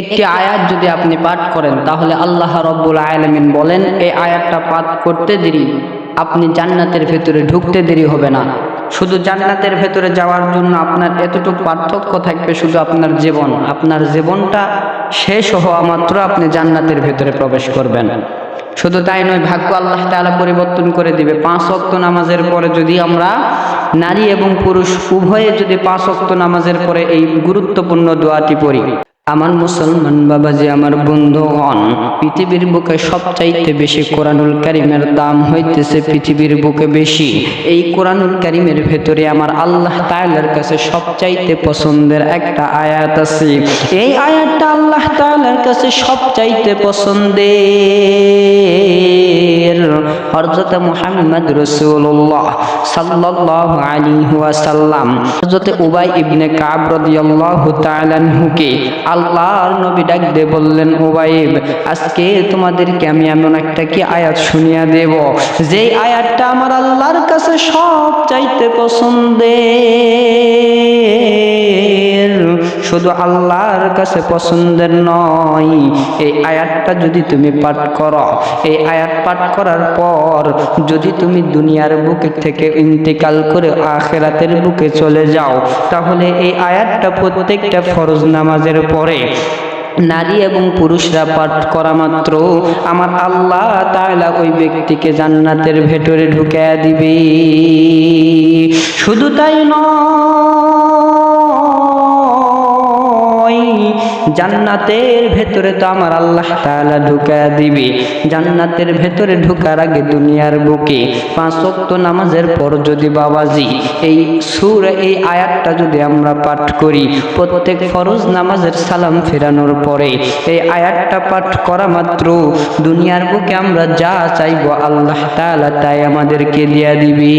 একটি আয়াত যদি আপনি পাঠ করেন, তাহলে আল্লাহ রব্বুল আলমিন বলেন এই আয়াতটা পাঠ করতে দেরি, আপনি জান্নাতের ভেতরে ঢুকতে দেরি হবে না। শুধু জান্নাতের ভেতরে যাওয়ার জন্য আপনার এতটুকু পার্থক্য থাকবে শুধু আপনার জীবন। আপনার জীবনটা শেষ হওয়া মাত্র আপনি জান্নাতের ভেতরে প্রবেশ করবেন। শুধু তাই নয়, ভাগ্য আল্লাহ তাআলা পরিবর্তন করে দিবে। পাঁচ অক্ত নামাজের পরে যদি আমরা নারী এবং পুরুষ, উভয়ে যদি পাঁচ অক্ত নামাজের পরে এই গুরুত্বপূর্ণ দোয়াটি পড়ি আমার মুসলমান বাবাজি, আমার বন্ধুগণ, পৃথিবীর বুকে সবচাইতে বেশি কোরআনুল কারিমের দাম হইতেছে পৃথিবীর বুকে বেশি। এই কোরআনুল কারিমের ভেতরে আমার আল্লাহ তাআলার কাছে সবচাইতে পছন্দের একটা আয়াত আছে। এই আয়াতটা আল্লাহ তাআলার কাছে সবচাইতে পছন্দের। হযরত মুহাম্মদ রাসূলুল্লাহ সাল্লাল্লাহু আলাইহি ওয়াসাল্লাম, হযরত উবাই ইবনে কাব রাদিয়াল্লাহু তাআলা আনহুকে আল্লাহর নবী ডাক দিয়ে বললেন ওবাইব আজকে তোমাদেরকে আমি এমন একটা কি আয়াত শুনিয়া দেব, যেই আয়াতটা আমার আল্লাহর কাছে সব চাইতে পছন্দের। শুধু আল্লাহর কাছে পছন্দের নয়, এই আয়াতটা যদি তুমি পাঠ করো, এই আয়াত পাঠ করার পর যদি তুমি দুনিয়ার বুকে থেকে ইন্তেকাল করে আখেরাতের বুকে চলে যাও, তাহলে এই আয়াতটা প্রত্যেকটা ফরজ নামাজের পরে নারী এবং পুরুষরা পাঠ করা মাত্র। আমার আল্লাহ তাআলা ওই ব্যক্তিকে জান্নাতের ভেতরে ঢুকে দিবে। শুধু তাই নয় জান্নাতের ভেতরে তো আমার আল্লাহ তাআলা ঢুকা দিবে। জান্নাতের ভেতরে ঢুকার আগে দুনিয়ার বুকে পাঁচ ওয়াক্ত নামাজের পর যদি বাবাজি, এই সুর, এই আয়াতটা যদি আমরা পাঠ করি, প্রত্যেক ফরজ নামাজের সালাম ফেরানোর পরে এই আয়াতটা পাঠ করা মাত্র দুনিয়ার বুকে আমরা যা চাইব আল্লাহ তাআলা তাই আমাদেরকে দিয়া দিবে।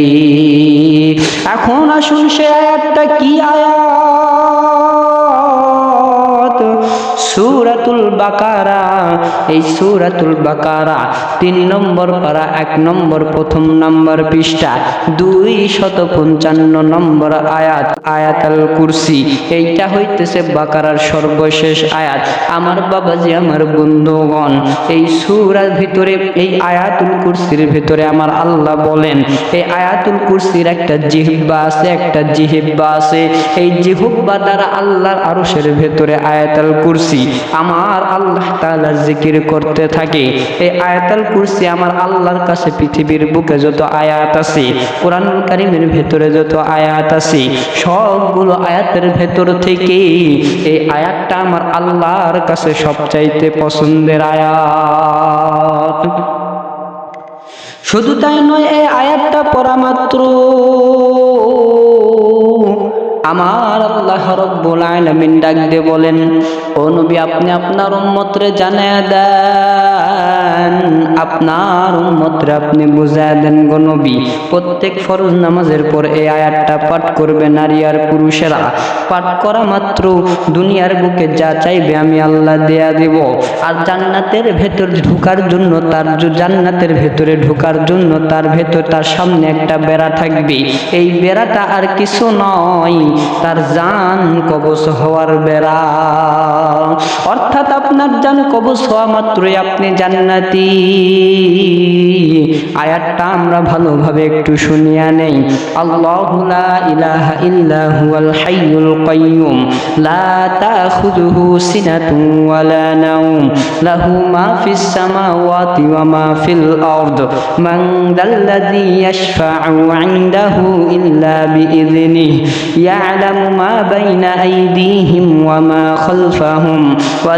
এখন আসুন সে আয়াতটা কি আয়াত? সুরাতুল বাকারা। এই সুরাতুল বাকারা তিন নম্বর পারা, এক নম্বর প্রথম নম্বর পৃষ্ঠা, দুই শত পঞ্চান্ন নম্বর আয়াত, আয়াতাল কুরসি। এইটা হইতেছে বাকারার সর্বশেষ আয়াত। আমার বাবাজি, আমার বন্ধুগণ, এই সুরার ভিতরে, এই আয়াতুল কুরসির ভিতরে আমার আল্লাহ বলেন, এই আয়াতুল কুরসির একটা জিহিব্বা আছে, একটা জিহিব্বা আছে। এই জিহুব্বা দ্বারা আল্লাহর আরশের ভেতরে আয়াতাল কুরসি। আমার আল্লাহ তাআলা জিকির করতে থাকে। এই আয়াতাল কুরসি আমার আল্লাহর কাছে পৃথিবীর বুকে যত আয়াত আছে, কোরআনুল কারীমের ভেতরে যত আয়াত আছে, সবগুলো আয়াতের ভেতর থেকে এই আয়াতটা আমার আল্লাহর কাছে সবচাইতে পছন্দের আয়াত। শুধু তাই নয়, এই আয়াতটা পড়া মাত্র। আমার আল্লাহ রব্বুল আলামিন ডাক দিয়ে বলেন ও নবী আপনি আপনার উম্মতরে জানায়া দেন। আপনার উম্মতরে আপনি বুঝায় দেন গো প্রত্যেক ফরজ নামাজের পর এই আয়াতটা পাঠ করবে নারী আর পুরুষেরা। পাঠ করা মাত্র দুনিয়ার বুকে যা চাইবে আমি আল্লাহ দেয়া দেব। আর জান্নাতের ভেতর ঢোকার জন্য তার জান্নাতের ভেতরে ঢোকার জন্য তার ভেতর তার সামনে একটা বেড়া থাকবে। এই বেড়াটা আর কিছু নয়, তার জান কবচ হওয়ার বেড়া। অর্থাৎ আপনার জান কবচ হওয়া মাত্রই আপনি জান্নাতি। আয়াতটা আমরা ভালোভাবে একটু শুনিয়া নেই। আল্লাহু লা ইলাহা হাইয়ুল কাইয়ুম। লা তাখুযুহু সিনাতুন ওয়ালা নাওম। লাহু মা ফিস সামাওয়াতি ওয়া মা ফিল আরদ। মান দাল্লাযী ইয়াশফা'ু 'ইনদাহু ইল্লা বিইذনিহি ইয়া'লামু মা বাইনা আইদিহিম ওয়া মা খালফাহুম। ওয়া